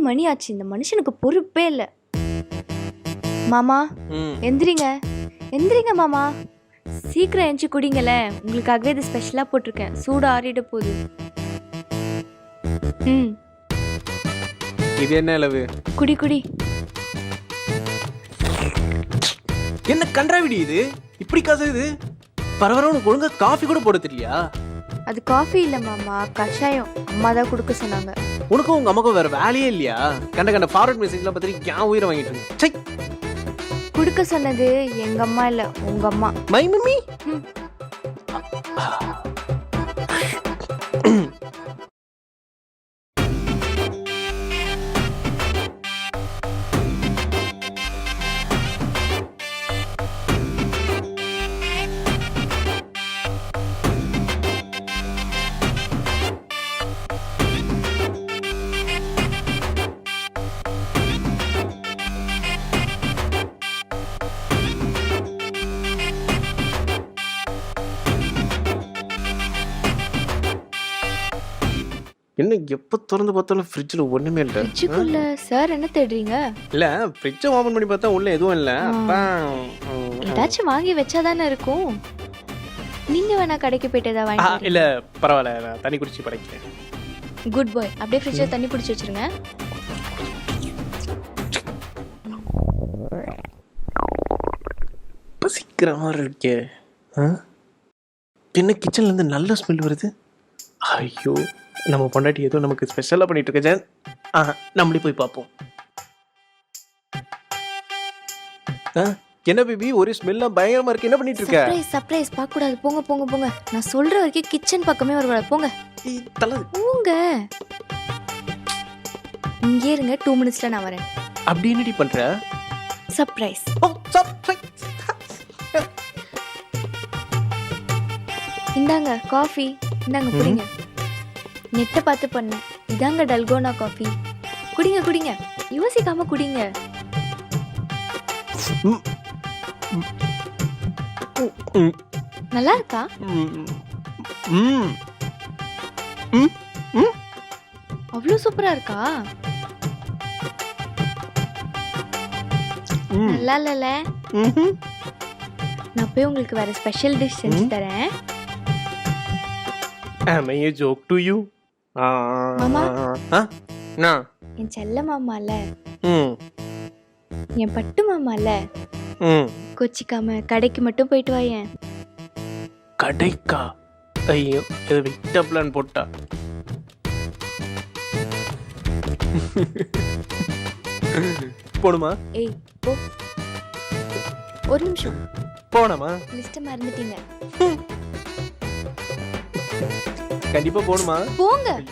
மணி ஆச்சு. இந்த மனுஷனுக்கு பொறுப்பே இல்லை. மாமா எந்திரிங்க. எந்திரிங்க மாமா. சீக்கிரம் எஞ்சி குடிங்களேன் உங்களுக்காகவே இது ஸ்பெஷலாக போட்டிருக்கேன். சூடு ஆறிட போகுது. ம். இது என்ன அளவு? குடி குடி. என்ன கன்றாவிடி இது? இப்படி கசகுது பரவாயில்ல உனக்கு ஒழுங்கா காஃபி கூட போட தெரியலையா? அது காஃபி இல்லை மாமா. கஷாயம். அம்மா தான் கொடுக்க சொன்னாங்க. உனக்கும் உங்க அம்மாக்கும் வேற வேலையே இல்லையா? கண்ட கண்ட ஃபார்வர்ட் மெசேஜ்லாம் பார்த்துட்டு ஏன் உயிரை வாங்கிட்டு இருந்தேன். சை. கொடுக்க சொன்னது எங்க அம்மா இல்லை உங்க அம்மா. மை. மம்மி என்ன எப்போ திறந்து பார்த்தாலும் ஃப்ரிட்ஜில் ஒண்ணுமே இல்லை? ஃப்ரிட்ஜுக்குள்ள சார் என்ன தேடுறீங்க? இல்ல ஃப்ரிட்ஜை ஓபன் பண்ணி பார்த்தா உள்ள எதுவும் இல்லை. ஏதாச்சும் வாங்கி வச்சாதானே இருக்கும். நீங்க வேணா கடைக்கு போயிட்டு ஏதாவது வாங்கி இல்ல பரவாயில்ல நான் தண்ணி குடிச்சு படைக்கிறேன் குட் பாய் அப்படியே ஃப்ரிட்ஜில் தண்ணி பிடிச்சி வச்சிருங்க. பசிக்கிற மாதிரி இருக்கே. ஆ? என்ன கிச்சன்ல இருந்து நல்ல ஸ்மெல் வருது? ஐயோ. நம்ம பொண்டாட்டி ஏதோ நமக்கு ஸ்பெஷலாக பண்ணிட்டு இருக்க ஜான். ஆ நம்மளே போய் பார்ப்போம். ஆ, என்ன பேபி? ஒரே ஸ்மெல்லாம் பயங்கரமா இருக்கு. என்ன பண்ணிட்டு இருக்க சர்ப்ரைஸ் சர்ப்ரைஸ் பார்க்க கூடாது போங்க போங்க போங்க. நான் சொல்ற வரைக்கும் கிச்சன் பக்கமே வரக்கூடாது. போங்க. தலை. போங்க. இங்கே இருங்க. டூ மினிட்ஸ்ல நான் வரேன். அப்படி என்னடி பண்ற? Surprise oh surprise. இந்தாங்க காஃபி இந்தாங்க ம். நெட்டை பார்த்து பண்ணேன் இதாங்க டல்கோனா காஃபி குடிங்க குடிங்க யோசிக்காம குடிங்க. நல்லா இருக்கா. அவ்வளோ சூப்பரா இருக்கா. நல்லா இல்லைல்ல ம்ஹும். நான் போய் உங்களுக்கு வேற ஸ்பெஷல் டிஷ் செஞ்சு. தரேன் Am I a joke to you? மாமா. என்ன? என் செல்ல மாமால என் பட்டு மாமால. கொச்சிக்காம கடைக்கு மட்டும் போயிட்டு வாயேன் கடைக்கா? ஐயோ இதை விட்ட பிளான் போட்டா. போணுமா? ஏய் போ. ஒரு நிமிஷம். போனமா? லிஸ்ட்டை மறந்துட்டீங்க. கண்டிப்பா போகணுமா? போங்க.